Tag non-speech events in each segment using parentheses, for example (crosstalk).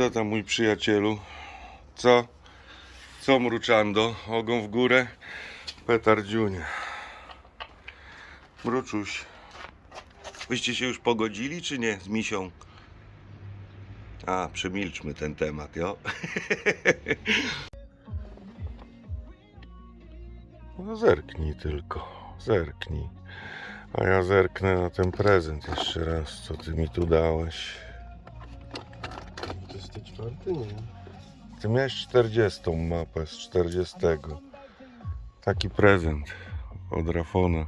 Co tam mój przyjacielu? Co? Co mruczando? Ogon w górę? Petardziunie. Mruczuś. Wyście się już pogodzili, czy nie? Z misią? A, przemilczmy ten temat, jo? (laughs) No zerknij tylko, zerknij. A ja zerknę na ten prezent jeszcze raz, co ty mi tu dałeś. To jest to czwarty, nie? Ty miałeś 40 mapę z 40. Taki prezent od Rafona.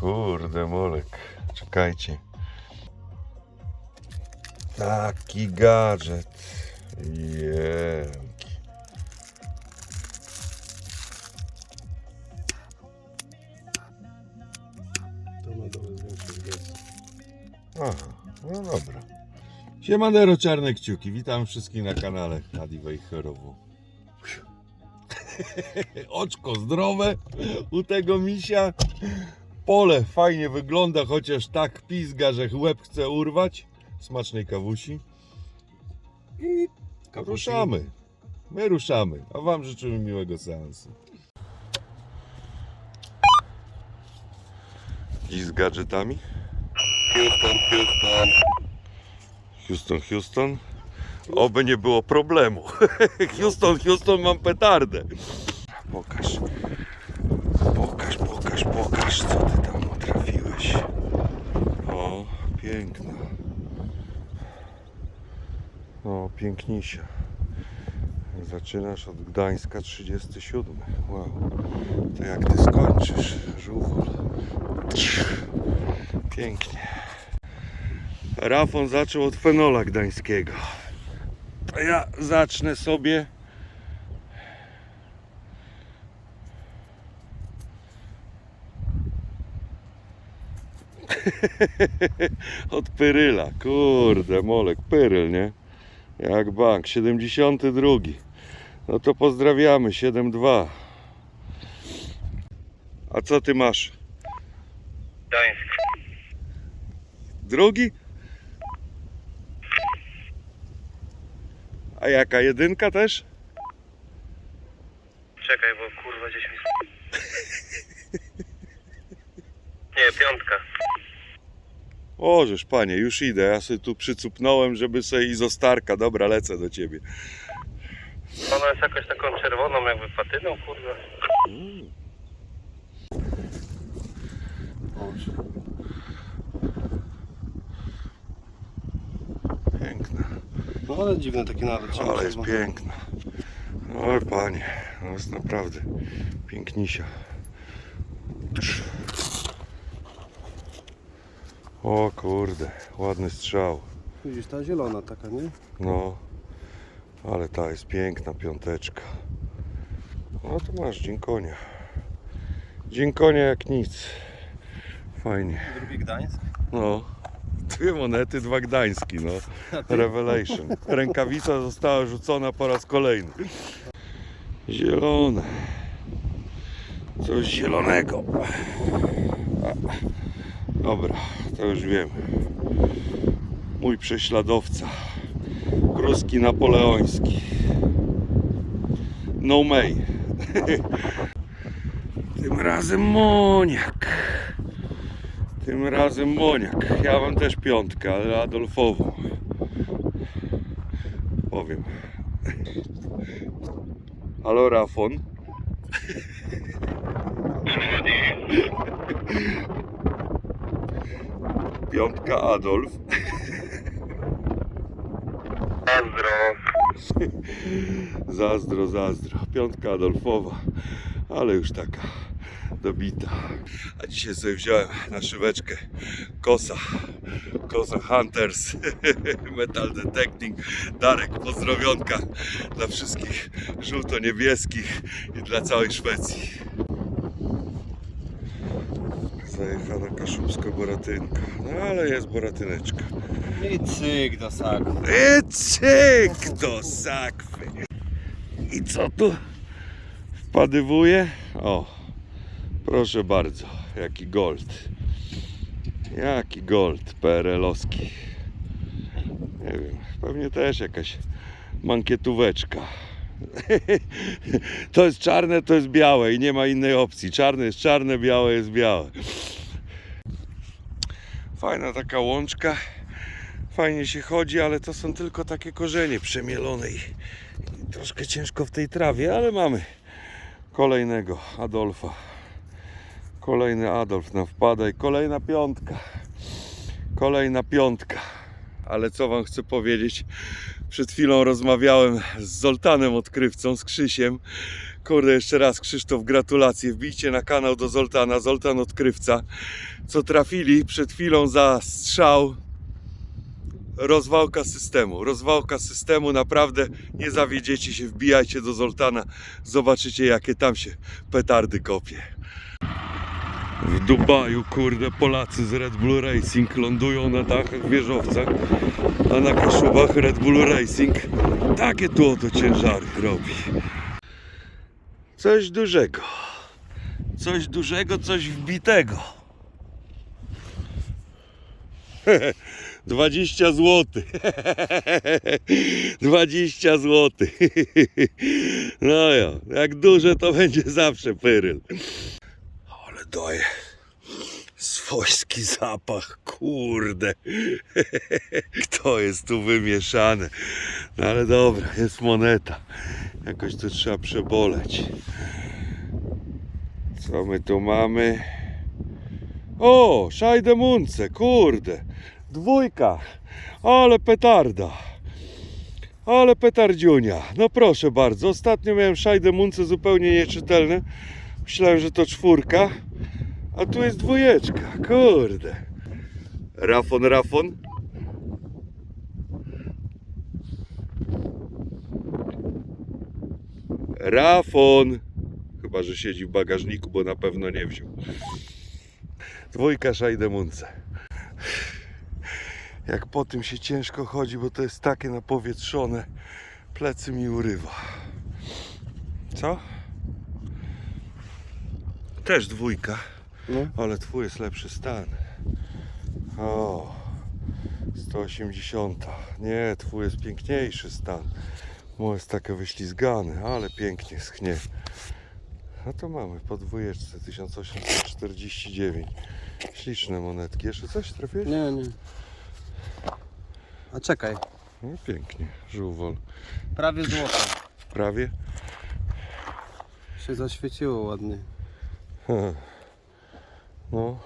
Kurde molek, czekajcie. Taki gadżet. Jemki. To na dole zwiększyć gaz. Aha, no dobra. Siemanero czarne kciuki, witam wszystkich na kanale Adi Wejherowu. (laughs) Oczko zdrowe u tego misia. Pole fajnie wygląda, chociaż tak pizga, że łeb chce urwać. Smacznej kawusi. I Kapusi. ruszamy. My ruszamy, a wam życzymy miłego seansu. I z gadżetami? Houston, Houston. Houston, Houston. Oby nie było problemu. (laughs) Houston, Houston, mam petardę. Pokaż. Pokaż, pokaż, pokaż, co ty tam trafiłeś. O, piękna. O, pięknisia. Zaczynasz od Gdańska 37. Wow. To jak ty skończysz, żółwol. Pięknie. Rafon zaczął od fenola gdańskiego. Ja zacznę sobie (laughs) od Pyryla. Kurde, molek, Pyryl, nie? Jak bank, 72. No to pozdrawiamy, 72. A co ty masz? Gdańsk. Drugi? A jaka jedynka też? Czekaj, bo kurwa gdzieś mi... (laughs) Nie, piątka. Ożeż panie, już idę. Ja sobie tu przycupnąłem, żeby sobie izostarka. Dobra, lecę do ciebie. Ona jest jakoś taką czerwoną jakby patyną, kurwa. Piękna. No ale dziwny taki nalot. Ale jest chyba- piękna. Oj panie, no jest naprawdę pięknisia. O kurde, ładny strzał. Widzisz, ta zielona taka, nie? No, ale ta jest piękna piąteczka. No to masz dziękonia. Dziękonia jak nic. Fajnie. Drugi Gdańsk. No, dwie monety, dwa gdański, no. Revelation. Rękawica została rzucona po raz kolejny. Zielone. Coś zielonego. Dobra, to już wiemy. Mój prześladowca. Kruski napoleoński. No May. (laughs) Tym razem moniak. Tym razem moniak. Ja mam też piątkę, ale Adolfową. Powiem. Halo Rafon. Piątka Adolf. Pozdro. Zazdro, zazdro. Piątka Adolfowa, ale już taka dobita. A dzisiaj sobie wziąłem na szyweczkę Kosa. Kosa Hunters. (laughs) Metal Detecting. Darek, pozdrowionka dla wszystkich żółto-niebieskich i dla całej Szwecji. Zajechana kaszubsko-boratynka. No ale jest boratyneczka. I cyk do saku. I cyk do sakwy. I co tu wpadywuje? O, proszę bardzo, jaki gold. Jaki gold PRL-owski. Nie wiem, Pewnie też jakaś mankietóweczka. (laughs) To jest czarne, to jest białe i nie ma innej opcji. Czarne jest czarne, białe jest białe. Fajna taka łączka. Fajnie się chodzi, ale to są tylko takie korzenie przemielone i, troszkę ciężko w tej trawie, ale mamy kolejnego Adolfa. Kolejny Adolf nam wpada i kolejna piątka. Kolejna piątka. Ale co wam chcę powiedzieć? Przed chwilą rozmawiałem z Zoltanem odkrywcą, z Krzysiem. Kurde, jeszcze raz Krzysztof, gratulacje. Wbijcie na kanał do Zoltana, Zoltan odkrywca. Co trafili przed chwilą za strzał. Rozwałka systemu. Rozwałka systemu, naprawdę nie zawiedziecie się. Wbijajcie do Zoltana, zobaczycie jakie tam się petardy kopie. W Dubaju, kurde, Polacy z Red Bull Racing lądują na dachach wieżowcach, a na kaszubach Red Bull Racing takie tu oto ciężary robi. Coś dużego. Coś dużego, coś wbitego. 20 zł. 20 zł. No ja, jak duże to będzie zawsze pyryl. Daje swojski zapach, kurde. (laughs) Kto jest tu wymieszany? No ale dobra, jest moneta. Jakoś to trzeba przeboleć. Co my tu mamy? O, Szajdemunce, kurde. Dwójka. Ale petarda. Ale petardziunia. No proszę bardzo. Ostatnio miałem Szajdemunce zupełnie nieczytelne. Myślałem, że to czwórka. A tu jest dwójeczka. Kurde. Rafon, Rafon. Rafon. Chyba, że siedzi w bagażniku, bo na pewno nie wziął. Dwójka Szajdemunce. Jak po tym się ciężko chodzi, bo to jest takie napowietrzone. Plecy mi urywa. Co? Też dwójka. No. Ale twój jest lepszy stan. O, 180. Nie, twój jest piękniejszy stan. Mój jest takie wyślizgany, ale pięknie schnie. No to mamy po dwójeczce 1849. Śliczne monetki. Jeszcze coś trafiłeś? Nie, nie. A czekaj, No pięknie, żółwol. prawie złoto. Prawie. Się zaświeciło ładnie. (laughs) No.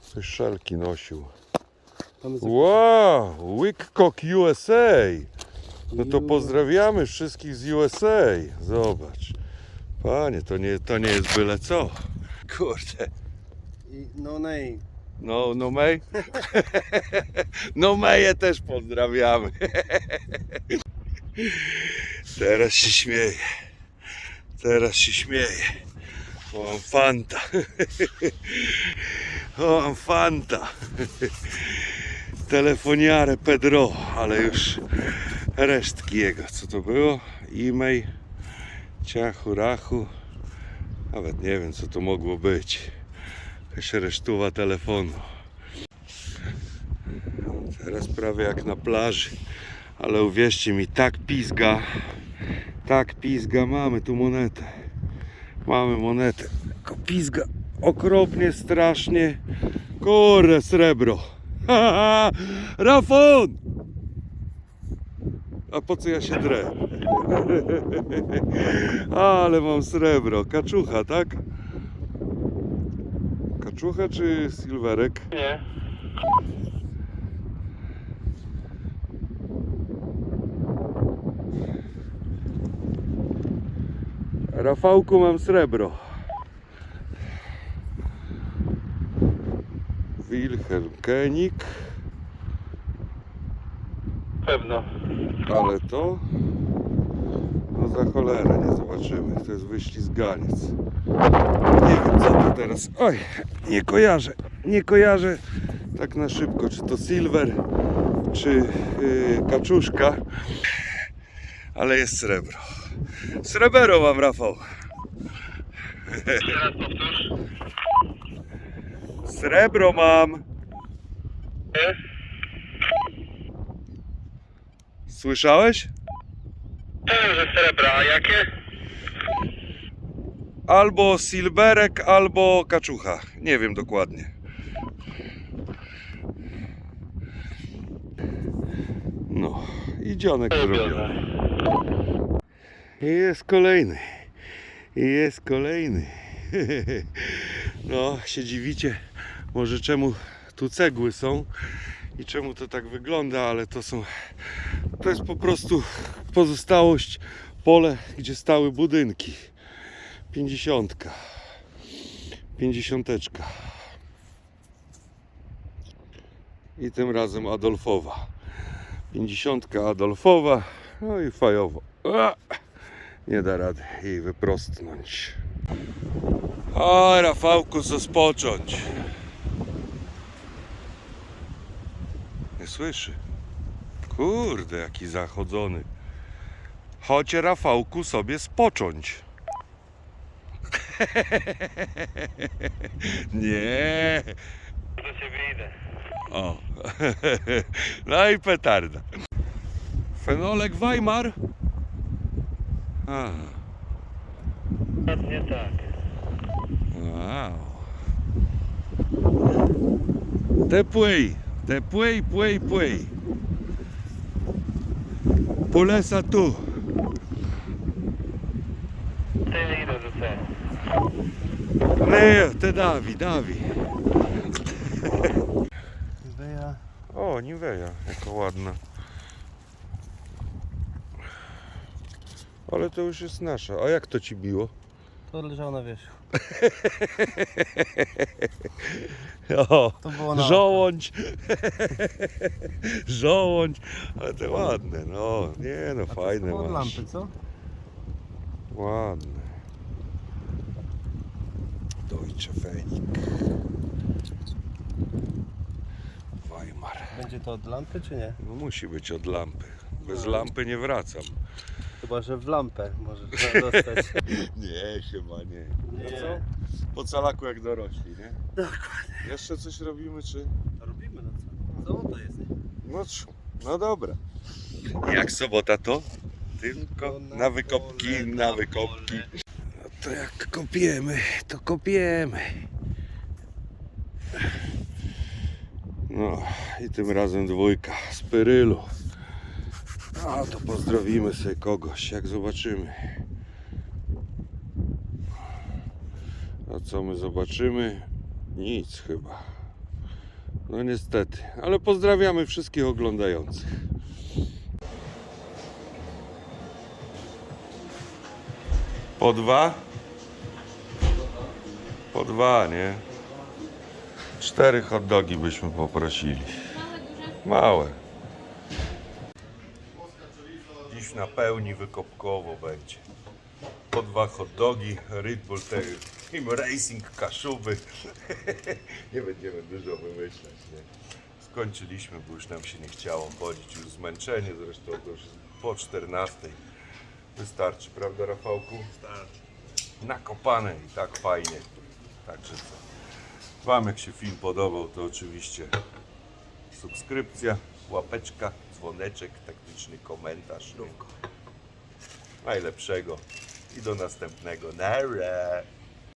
Coś szelki nosił. Wow, Wickcock USA. No to pozdrawiamy wszystkich z USA. Zobacz. Panie, to nie, to nie jest byle co. Kurde. No nej. No, no May? (laughs) No Maję też pozdrawiamy. (laughs) Teraz się śmieję. Teraz się śmieję. O, fanta. O, fanta. Telefoniarę Pedro, ale już resztki jego. Co to było? E-mail, ciachu, rachu. Nawet nie wiem, co to mogło być. Jakaś resztuwa telefonu. Teraz prawie jak na plaży. Ale uwierzcie mi, tak pizga. Tak pizga. Mamy tu monetę. Mamy monetę. Tylko pizga okropnie, strasznie. Kurde, srebro. Rafon! A po co ja się drę? (laughs) Ale mam srebro. Kaczucha, tak? Kaczucha czy silwerek? Nie. Rafałku mam srebro. Wilhelm Kenik, Pewno. ale to no za cholerę nie zobaczymy. To jest wyślizganiec. Nie wiem co to teraz. Oj, nie kojarzę. Nie kojarzę tak na szybko, czy to silver, czy yy, kaczuszka. Ale jest srebro. Srebro mam, Rafał. Powtórz. Srebro mam. Słyszałeś? Wiem, że srebra, a jakie? Albo silberek, albo kaczucha. Nie wiem dokładnie. No, i dzionek zrobiony. Jest kolejny. Jest kolejny. (laughs) No, się dziwicie, może czemu tu cegły są i czemu to tak wygląda, ale to są. To jest po prostu pozostałość pole, gdzie stały budynki. Pięćdziesiątka. Pięćdziesiąteczka. I tym razem Adolfowa. Pięćdziesiątka Adolfowa. No i fajowo. Nie da rady jej wyprostnąć. O, Rafałku, co spocząć. Nie słyszy. Kurde, jaki zachodzony. Chodź, Rafałku, sobie spocząć. (laughs) Nie. Do ciebie idę. O. (laughs) No i petarda. Fenolek Weimar. A, Dokładnie tak. wow. Te płyj, te płyj, płyj, płyj. Polesa tu. Ty idę do ciebie. Nie, te dawi, dawi. Weja. O, Niweja, jaka ładna. Ale to już jest nasza. A jak to ci biło? To leżało na wierzchu. (laughs) O, To było na żołądź. (laughs) żołądź. Ale te ładne, no. Nie no, A to fajne są od masz. lampy, co? Ładne. Deutsche Fenik. Weimar. Będzie to od lampy, czy nie? No musi być od lampy. Bez lampy nie wracam. Chyba, że w lampę możesz (laughs) dostać. Nie, chyba nie. Nie. Co? Po calaku jak dorośli, nie? Dokładnie. Jeszcze coś robimy, czy? Robimy, no co? Złoto jest? No, trz- no dobra. Jak sobota to? Tylko na na wykopki, pole, na na wykopki. No to jak kopiemy, to kopiemy. No i tym razem dwójka z Pyrylu. A to pozdrowimy sobie kogoś, jak zobaczymy. A co my zobaczymy? Nic chyba. No niestety, ale pozdrawiamy wszystkich oglądających. Po dwa? Po dwa, nie? Cztery hot dogi byśmy poprosili. Małe. Na pełni wykopkowo będzie. Po dwa hot dogi, Red Bull Team Racing, Kaszuby. (laughs) nie będziemy dużo wymyślać, nie? Skończyliśmy, bo już nam się nie chciało chodzić, już zmęczenie, zresztą to już po 14. Wystarczy, prawda Rafałku? Wystarczy. Nakopane i tak fajnie. Także co? Wam jak się film podobał, to oczywiście subskrypcja, łapeczka, dzwoneczek, taktyczny komentarz. Najlepszego i do następnego. Nara!